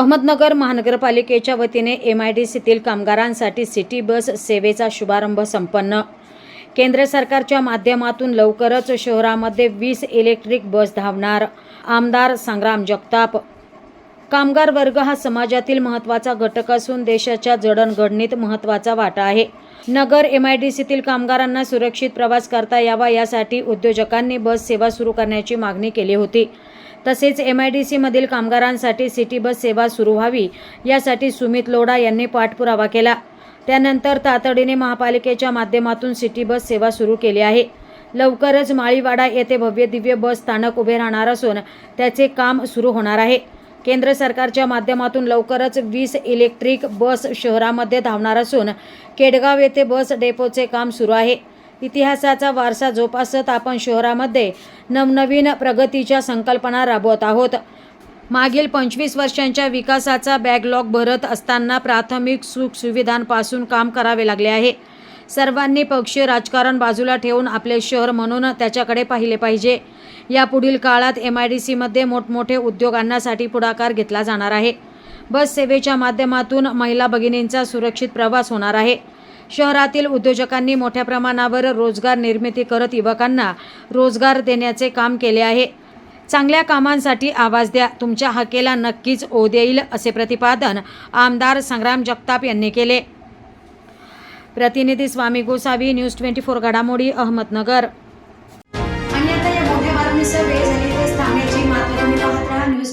अहमदनगर महानगरपालिकेच्या वतीने M I D सीतील कामगारांसाठी सिटी बस सेवेचा शुभारंभ संपन्न. केंद्र सरकारच्या माध्यमातून लवकरच शहरामध्ये वीस इलेक्ट्रिक बस धावणार आमदार संग्राम जगताप. कामगार वर्ग हा समाजातील महत्त्वाचा घटक असून देशाच्या जडणघडणीत महत्त्वाचा वाटा आहे. नगर एम आय डी सीतील कामगारांना सुरक्षित प्रवास करता यावा यासाठी उद्योजकांनी बस सेवा सुरू करण्याची मागणी केली होती. तसेच एम आय डी सीमधील कामगारांसाठी सिटी बस सेवा सुरू व्हावी यासाठी सुमित लोढा यांनी पाठपुरावा केला. त्यानंतर तातडीने महापालिकेच्या माध्यमातून सिटी बस सेवा सुरू केली आहे. लवकरच माळीवाडा येथे भव्य दिव्य बस स्थानक उभे राहणार असून त्याचे काम सुरू होणार आहे. केंद्र सरकारच्या माध्यमातून लवकरच वीस इलेक्ट्रिक बस शहरामध्ये धावणार असून केडगाव येथे बस डेपोचे काम सुरू आहे. इतिहासाचा वारसा जोपासत आपण शहरामध्ये नवनवीन प्रगतीच्या संकल्पना राबवत आहोत. मागील पंचवीस वर्षांच्या विकासाचा बॅकलॉग भरत असताना प्राथमिक सुखसुविधांपासून काम करावे लागले आहे. सर्वांनी पक्षीय राजकारण बाजूला ठेवून आपले शहर म्हणून त्याच्याकडे पाहिले पाहिजे. यापुढील काळात एम आय डी सीमध्ये मोठमोठे उद्योग आणण्यासाठी पुढाकार घेतला जाणार आहे. बस सेवेच्या माध्यमातून महिला भगिनींचा सुरक्षित प्रवास होणार आहे. शहरातील उद्योजकांनी मोठ्या प्रमाणावर रोजगार निर्मिती करत युवकांना रोजगार देण्याचे काम केले आहे. चांगल्या कामांसाठी आवाज द्या तुमच्या हकेला नक्कीच ओ देईल असे प्रतिपादन आमदार संग्राम जगताप यांनी केले. प्रतिनिधी Swami Gosavi news twenty four घडामोडी अहमदनगर.